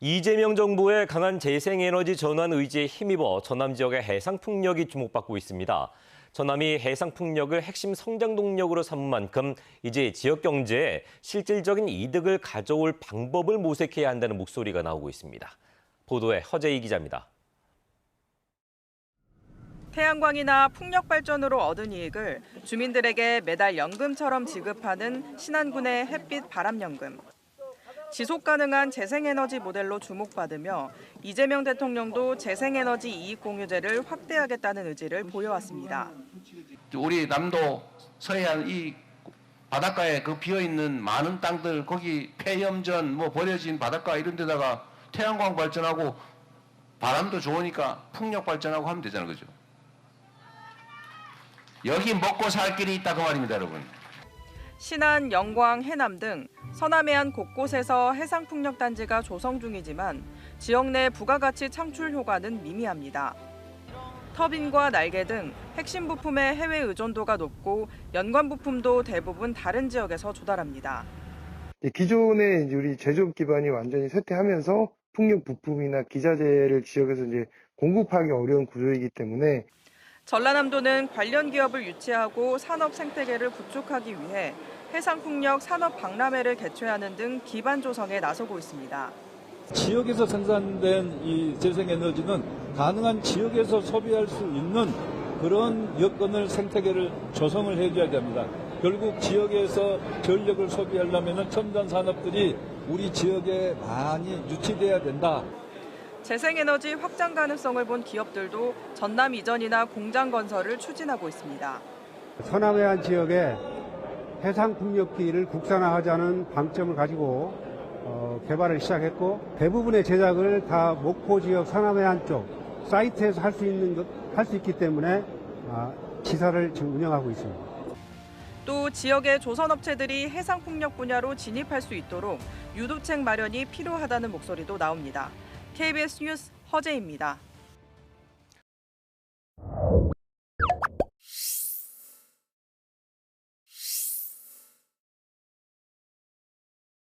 이재명 정부의 강한 재생에너지 전환 의지에 힘입어 전남 지역의 해상 풍력이 주목받고 있습니다. 전남이 해상 풍력을 핵심 성장 동력으로 삼은 만큼 이제 지역 경제에 실질적인 이득을 가져올 방법을 모색해야 한다는 목소리가 나오고 있습니다. 보도에 허재희 기자입니다. 태양광이나 풍력 발전으로 얻은 이익을 주민들에게 매달 연금처럼 지급하는 신안군의 햇빛 바람연금. 지속 가능한 재생에너지 모델로 주목받으며 이재명 대통령도 재생에너지 이익 공유제를 확대하겠다는 의지를 보여왔습니다. 우리 남도 서해안 이 바닷가에 그 비어 있는 많은 땅들 거기 폐염전 뭐 버려진 바닷가 이런 데다가 태양광 발전하고 바람도 좋으니까 풍력 발전하고 하면 되잖아요. 그죠? 여기 먹고 살 길이 있다 그 말입니다, 여러분. 신안, 영광, 해남 등 서남해안 곳곳에서 해상풍력단지가 조성 중이지만 지역 내 부가가치 창출 효과는 미미합니다. 터빈과 날개 등 핵심 부품의 해외 의존도가 높고 연관 부품도 대부분 다른 지역에서 조달합니다. 기존의 우리 제조업 기반이 완전히 쇠퇴하면서 풍력 부품이나 기자재를 지역에서 이제 공급하기 어려운 구조이기 때문에 전라남도는 관련 기업을 유치하고 산업 생태계를 구축하기 위해 해상풍력 산업 박람회를 개최하는 등 기반 조성에 나서고 있습니다. 지역에서 생산된 이 재생에너지는 가능한 지역에서 소비할 수 있는 그런 여건을 생태계를 조성을 해줘야 됩니다. 결국 지역에서 전력을 소비하려면 첨단 산업들이 우리 지역에 많이 유치돼야 된다. 재생에너지 확장 가능성을 본 기업들도 전남 이전이나 공장 건설을 추진하고 있습니다. 서남해안 지역에 해상풍력기를 국산화하자는 방점을 가지고 어, 개발을 시작했고 대부분의 제작을 다 목포 지역 서남해안 쪽 사이트에서 할 수 있는 할 수 있기 때문에 아, 지사를 지금 운영하고 있습니다. 또 지역의 조선업체들이 해상풍력 분야로 진입할 수 있도록 유도책 마련이 필요하다는 목소리도 나옵니다. KBS 뉴스 허재입니다.